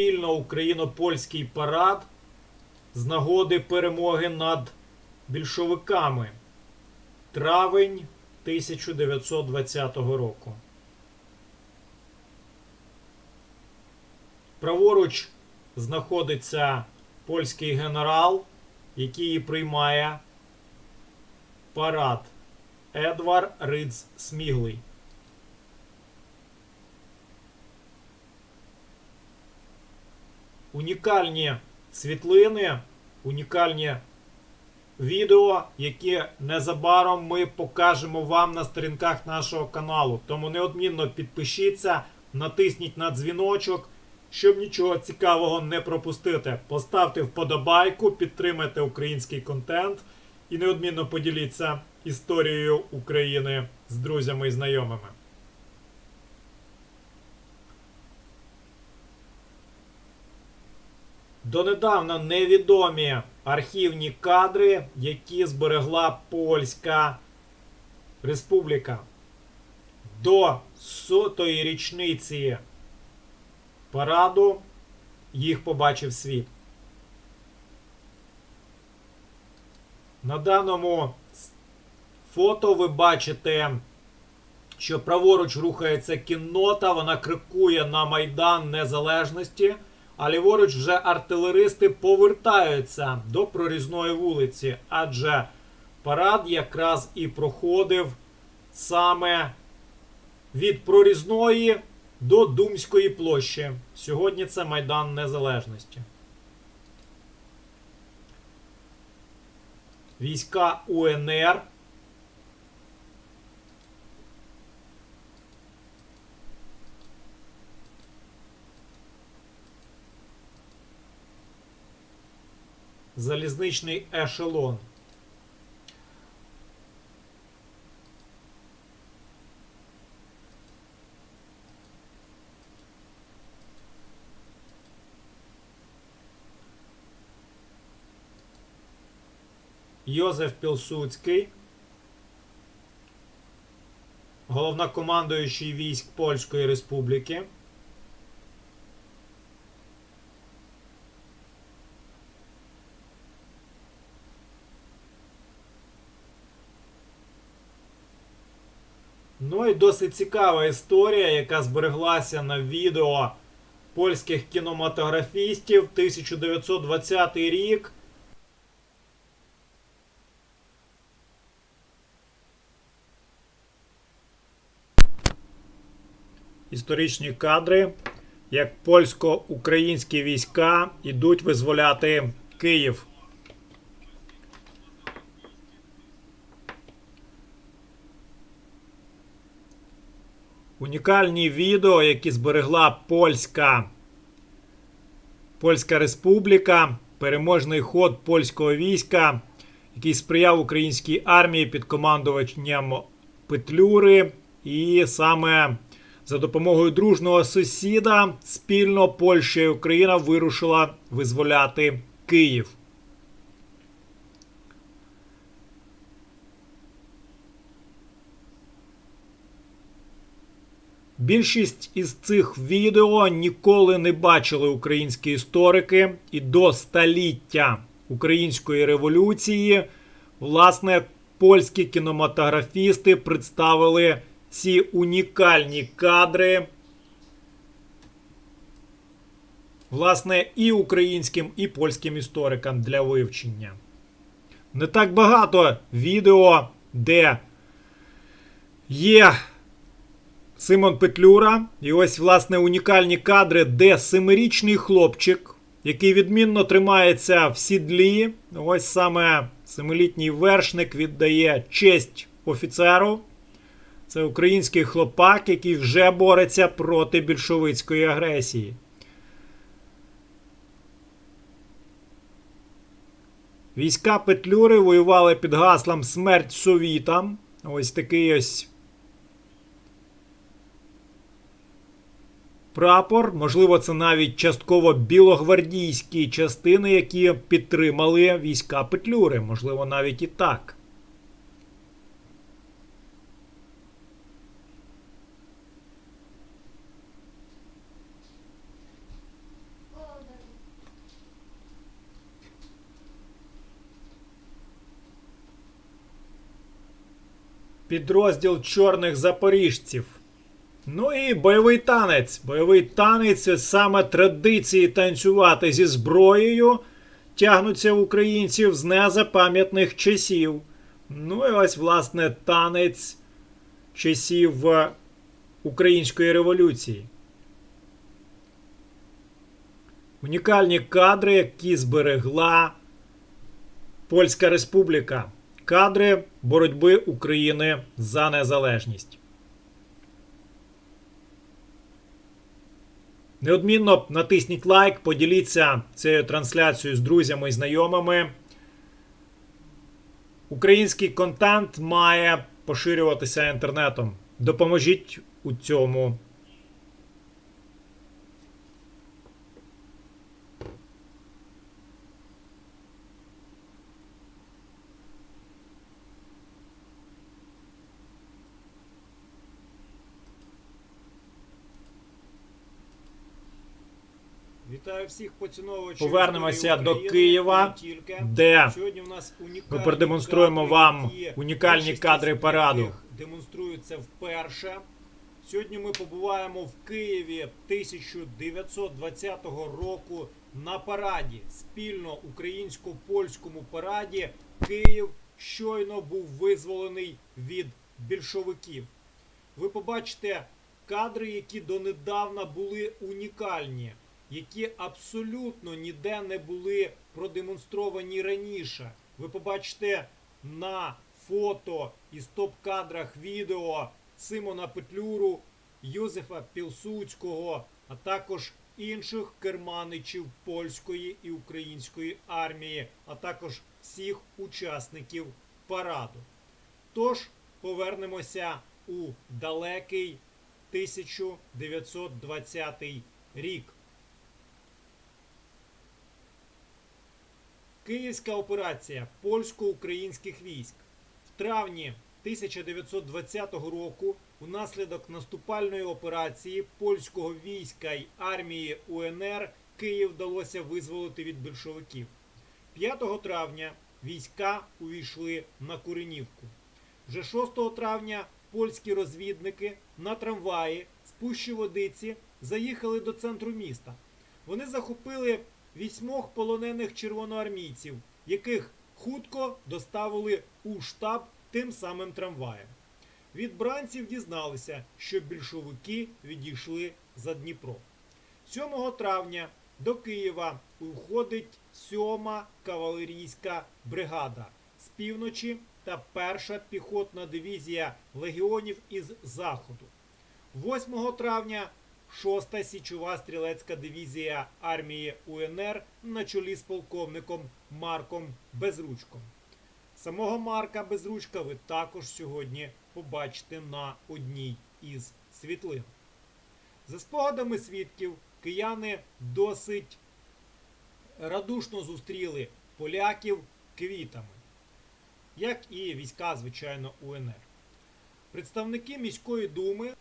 спільно україно-польський парад з нагоди перемоги над більшовиками. Травень 1920 року. Праворуч знаходиться польський генерал, який приймає парад Едвар Ридз Сміглий. Унікальні світлини, унікальні відео, які незабаром ми покажемо вам на сторінках нашого каналу. Тому неодмінно підпишіться, натисніть на дзвіночок, щоб нічого цікавого не пропустити. Поставте вподобайку, підтримайте український контент і неодмінно поділіться історією України з друзями і знайомими. Донедавна невідомі архівні кадри, які зберегла Польська Республіка. До сотої річниці параду їх побачив світ. На даному фото ви бачите, що праворуч рухається кіннота, вона крикує на Майдан Незалежності, а ліворуч вже артилеристи повертаються до прорізної вулиці, адже парад якраз і проходив саме від прорізної до Думської площі. Сьогодні це Майдан Незалежності. Війська УНР залізничний ешелон. Йозеф Пілсудський, головнокомандуючий військ Польської Республіки. Ну і досить цікава історія, яка збереглася на відео польських кінематографістів 1920 рік. Історичні кадри, як польсько-українські війська йдуть визволяти Київ. Унікальні відео, які зберегла польська Польська Республіка, переможний ход польського війська, який сприяв українській армії під командуванням Петлюри, і саме за допомогою дружного сусіда спільно Польща і Україна вирушила визволяти Київ. Більшість із цих відео ніколи не бачили українські історики, і до століття української революції, власне, польські кінематографісти представили ці унікальні кадри. Власне, і українським, і польським історикам для вивчення. Не так багато відео, де є Симон Петлюра. І ось, власне, унікальні кадри, де семирічний хлопчик, який відмінно тримається в сідлі. Ось саме семилітній вершник віддає честь офіцеру. Це український хлопак, який вже бореться проти більшовицької агресії. Війська Петлюри воювали під гаслом Смерть совітам. Ось такий ось прапор. Можливо, це навіть частково білогвардійські частини, які підтримали війська Петлюри. Можливо, навіть і так. Підрозділ чорних запоріжців. Ну і бойовий танець. Бойовий танець це саме традиції танцювати зі зброєю. Тягнуться українців з незапам'ятних часів. Ну і ось, власне, танець часів е, Української революції. Унікальні кадри, які зберегла Польська Республіка. Кадри боротьби України за незалежність. Неодмінно натисніть лайк, поділіться цією трансляцією з друзями і знайомими. Український контент має поширюватися інтернетом. Допоможіть у цьому. Всіх поціновувачів. Повернемося до Києва, де Сьогодні у нас ми продемонструємо вам унікальні кадри параду. Демонструються вперше. Сьогодні ми побуваємо в Києві 1920 року на параді, спільно українсько-польському параді. Київ щойно був визволений від більшовиків. Ви побачите кадри, які донедавна були унікальні, які абсолютно ніде не були продемонстровані раніше. Ви побачите на фото і стоп-кадрах відео Симона Петлюру, Йозефа Пілсуцького, а також інших керманичів польської і української армії, а також всіх учасників параду. Тож повернемося у далекий 1920 рік. Київська операція польсько-українських військ. В травні 1920 року унаслідок наступальної операції польського війська й армії УНР Київ вдалося визволити від більшовиків. 5 травня війська увійшли на Куренівку. Вже 6 травня польські розвідники на трамваї з Пущі Водиці заїхали до центру міста. Вони захопили вісьмох полонених червоноармійців, яких хутко доставили у штаб тим самим трамваєм. Від бранців дізналися, що більшовики відійшли за Дніпро. 7 травня до Києва уходить 7-ма кавалерійська бригада з півночі та перша піхотна дивізія легіонів із заходу. 8 травня 6-та січова стрілецька дивізія армії УНР на чолі з полковником Марком Безручком. Самого Марка Безручка ви також сьогодні побачите на одній із світлин. За спогадами свідків, кияни досить радушно зустріли поляків квітами, як і війська, звичайно, УНР. Представники міської думи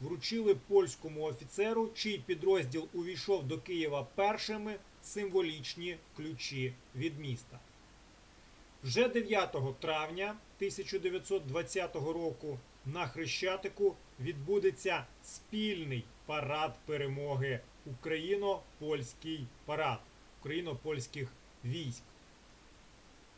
вручили польському офіцеру, чий підрозділ увійшов до Києва першими символічні ключі від міста. Вже 9 травня 1920 року на Хрещатику відбудеться спільний парад перемоги Україно-польський парад україно-польських військ.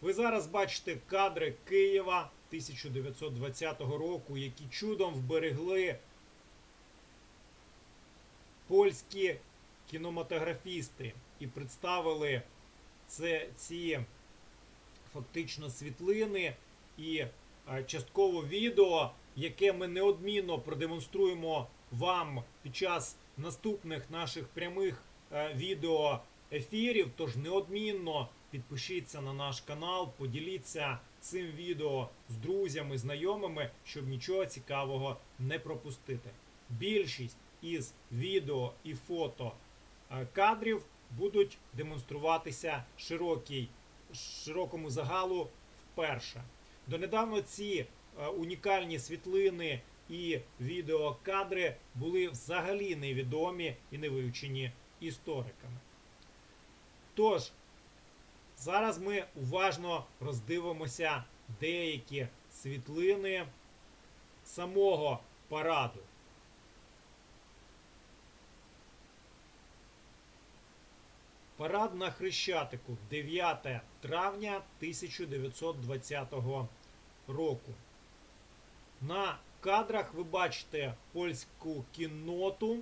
Ви зараз бачите кадри Києва 1920 року, які чудом вберегли польські кінематографісти і представили це, ці фактично світлини і е, частково відео, яке ми неодмінно продемонструємо вам під час наступних наших прямих е, відео ефірів. Тож неодмінно підпишіться на наш канал, поділіться цим відео з друзями, знайомими, щоб нічого цікавого не пропустити. Більшість із відео і фото е, кадрів будуть демонструватися широкій, широкому загалу вперше. Донедавна ці е, унікальні світлини і відеокадри були взагалі невідомі і не вивчені істориками. Тож, зараз ми уважно роздивимося деякі світлини самого параду. Парад на Хрещатику 9 травня 1920 року. На кадрах ви бачите польську кінноту,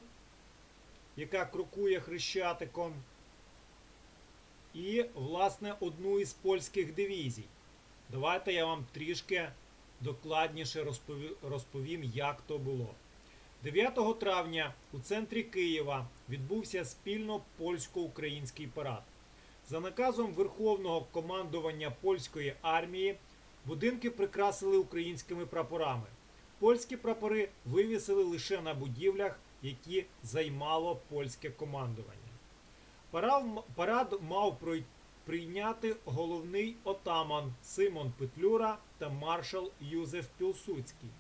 яка крокує Хрещатиком. І, власне, одну із польських дивізій. Давайте я вам трішки докладніше розповім, як то було. 9 травня у центрі Києва відбувся спільно польсько-український парад. За наказом Верховного командування польської армії будинки прикрасили українськими прапорами. Польські прапори вивісили лише на будівлях, які займало польське командування. Парад, мав прийняти головний отаман Симон Петлюра та маршал Юзеф Пілсуцький.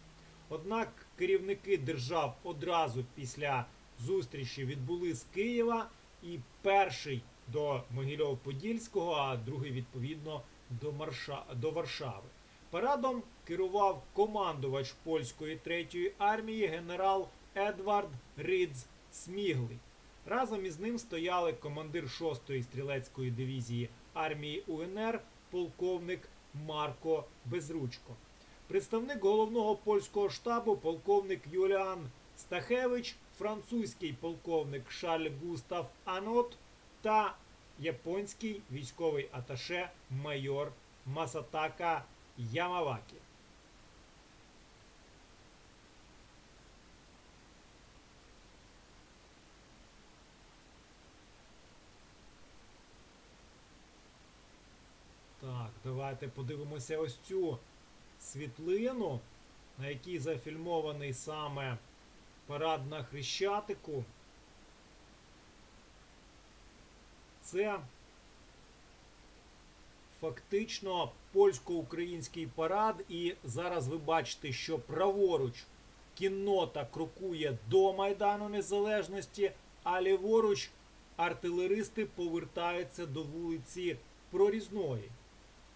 Однак керівники держав одразу після зустрічі відбули з Києва, і перший до Могильов-Подільського, а другий відповідно до, Марша... до Варшави. Парадом керував командувач польської третьої армії генерал Едвард Ридз Сміглий. Разом із ним стояли командир 6-ї стрілецької дивізії армії УНР, полковник Марко Безручко. Представник головного польського штабу полковник Юліан Стахевич, французький полковник Шарль Густав Анот та японський військовий аташе майор Масатака Ямавакі. Так, давайте подивимося ось цю світлину, на якій зафільмований саме парад на Хрещатику. Це фактично польсько-український парад, і зараз ви бачите, що праворуч кіннота крокує до Майдану Незалежності, а ліворуч артилеристи повертаються до вулиці Прорізної.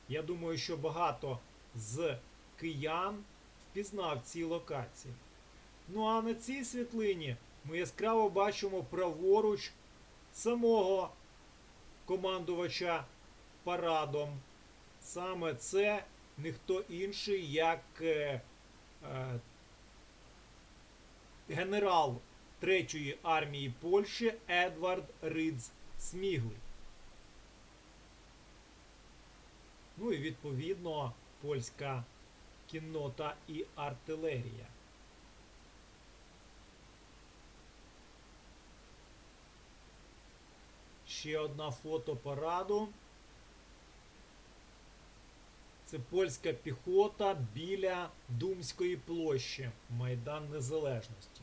Я думаю, що багато з киян впізнав ці локації. Ну а на цій світлині ми яскраво бачимо праворуч самого командувача парадом. Саме це ніхто інший, як е, е, генерал Третьої армії Польщі Едвард Ридз Сміглий. Ну і відповідно польська кіннота і артилерія. Ще одна фото параду. Це польська піхота біля Думської площі, Майдан Незалежності.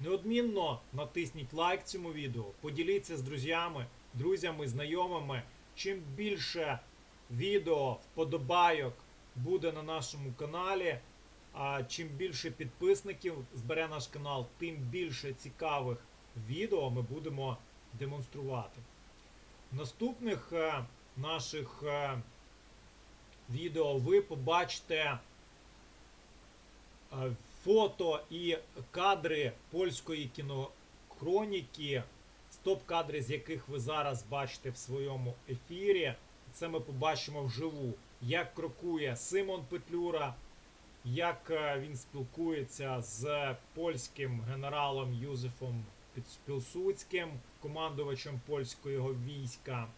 Неодмінно натисніть лайк цьому відео, поділіться з друзями, друзями, знайомими. Чим більше відео, вподобайок буде на нашому каналі, а чим більше підписників збере наш канал, тим більше цікавих відео ми будемо демонструвати. Наступних е, наших е, відео ви побачите е, фото і кадри польської кінохроніки, стоп-кадри, з яких ви зараз бачите в своєму ефірі. Це ми побачимо вживу, як крокує Симон Петлюра, як е, він спілкується з польським генералом Юзефом Пілсуцьким, командувачем польського війська.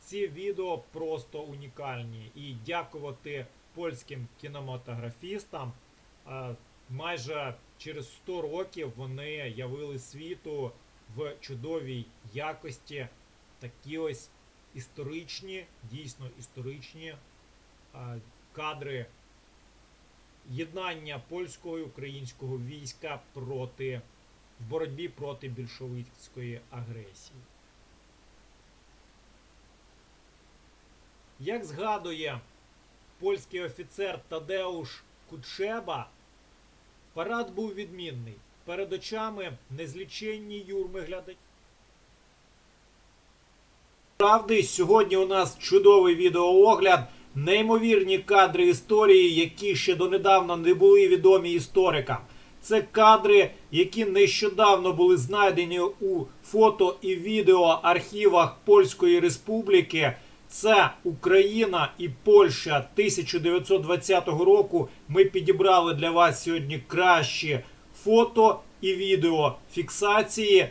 Ці відео просто унікальні. І дякувати польським кінематографістам. е, Майже через 100 років вони явили світу в чудовій якості такі ось історичні, дійсно історичні е, кадри єднання польського і українського війська проти в боротьбі проти більшовицької агресії. Як згадує польський офіцер Тадеуш Кучеба, парад був відмінний. Перед очами незліченні юрми глядать. Правди, сьогодні у нас чудовий відеоогляд неймовірні кадри історії, які ще донедавна не були відомі історикам. Це кадри, які нещодавно були знайдені у фото і відео архівах Польської Республіки. Це Україна і Польща 1920 року. Ми підібрали для вас сьогодні кращі фото і відео фіксації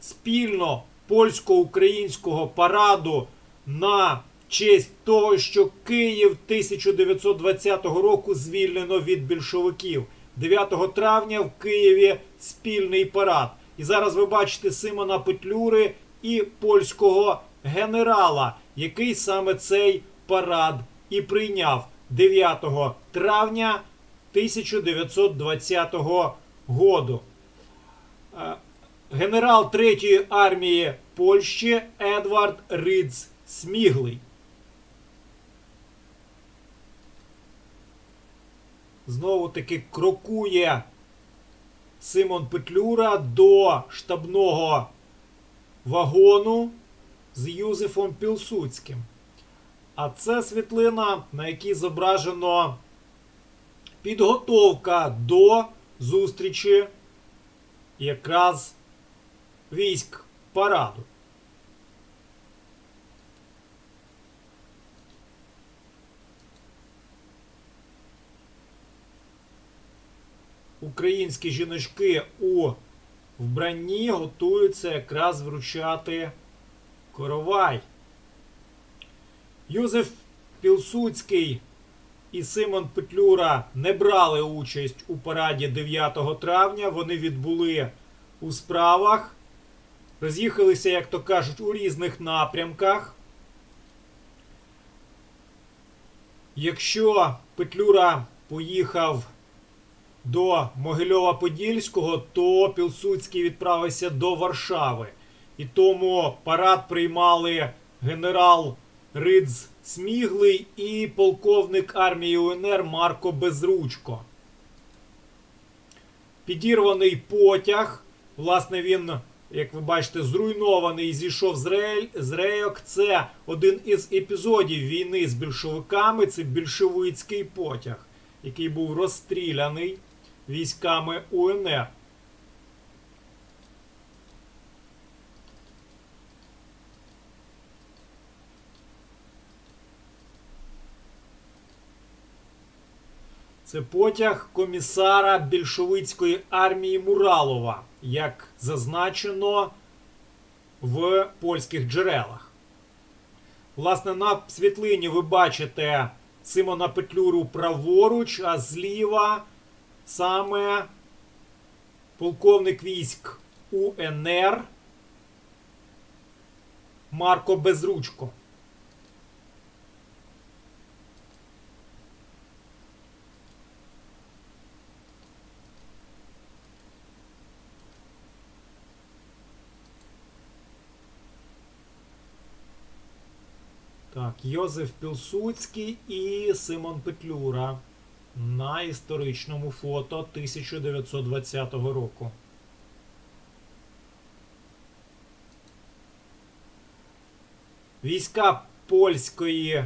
спільно польсько-українського параду на честь того, що Київ 1920 року звільнено від більшовиків. 9 травня в Києві спільний парад. І зараз ви бачите Симона Петлюри і польського генерала, який саме цей парад і прийняв 9 травня 1920 году. Генерал Третьої армії Польщі Едвард Ридз Сміглий. Знову таки крокує Симон Петлюра до штабного вагону з Юзефом Пілсуцьким. А це світлина, на якій зображено підготовка до зустрічі якраз військ параду. Українські жіночки у вбранні готуються якраз вручати коровай. Юзеф Пілсуцький і Симон Петлюра не брали участь у параді 9 травня. Вони відбули у справах, роз'їхалися, як то кажуть, у різних напрямках. Якщо Петлюра поїхав до Могильова-Подільського, то Пілсуцький відправився до Варшави. І тому парад приймали генерал Ридз Сміглий і полковник армії УНР Марко Безручко. Підірваний потяг. Власне, він, як ви бачите, зруйнований і зійшов з, рель, з рейок. Це один із епізодів війни з більшовиками. Це більшовицький потяг, який був розстріляний військами УНР. Це потяг комісара більшовицької армії Муралова, як зазначено в польських джерелах. Власне, на світлині ви бачите Симона Петлюру праворуч, а зліва саме полковник військ УНР Марко Безручко. Так, Йозеф Пілсуцький і Симон Петлюра на історичному фото 1920 року. Війська польської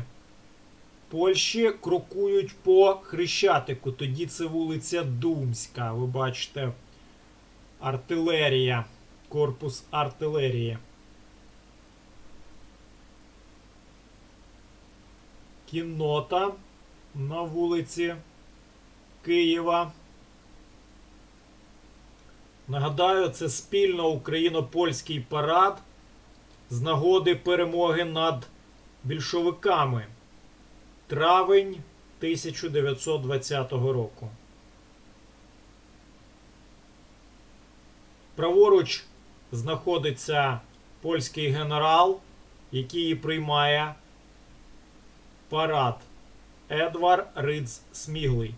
Польщі крокують по Хрещатику. Тоді це вулиця Думська. Ви бачите артилерія, корпус артилерії. Кіннота на вулиці Києва. Нагадаю, це спільно україно-польський парад з нагоди перемоги над більшовиками. Травень 1920 року. Праворуч знаходиться польський генерал, який приймає парад Едвар Ридз Сміглий.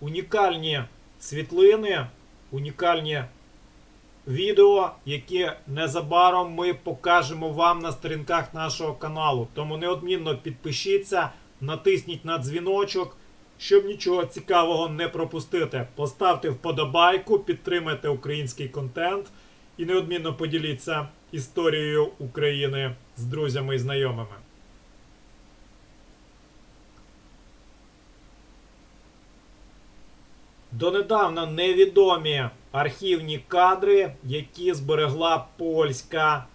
Унікальні світлини, унікальні відео, які незабаром ми покажемо вам на сторінках нашого каналу. Тому неодмінно підпишіться, натисніть на дзвіночок, щоб нічого цікавого не пропустити. Поставте вподобайку, підтримайте український контент. І неодмінно поділіться історією України з друзями і знайомими. Донедавна невідомі архівні кадри, які зберегла польська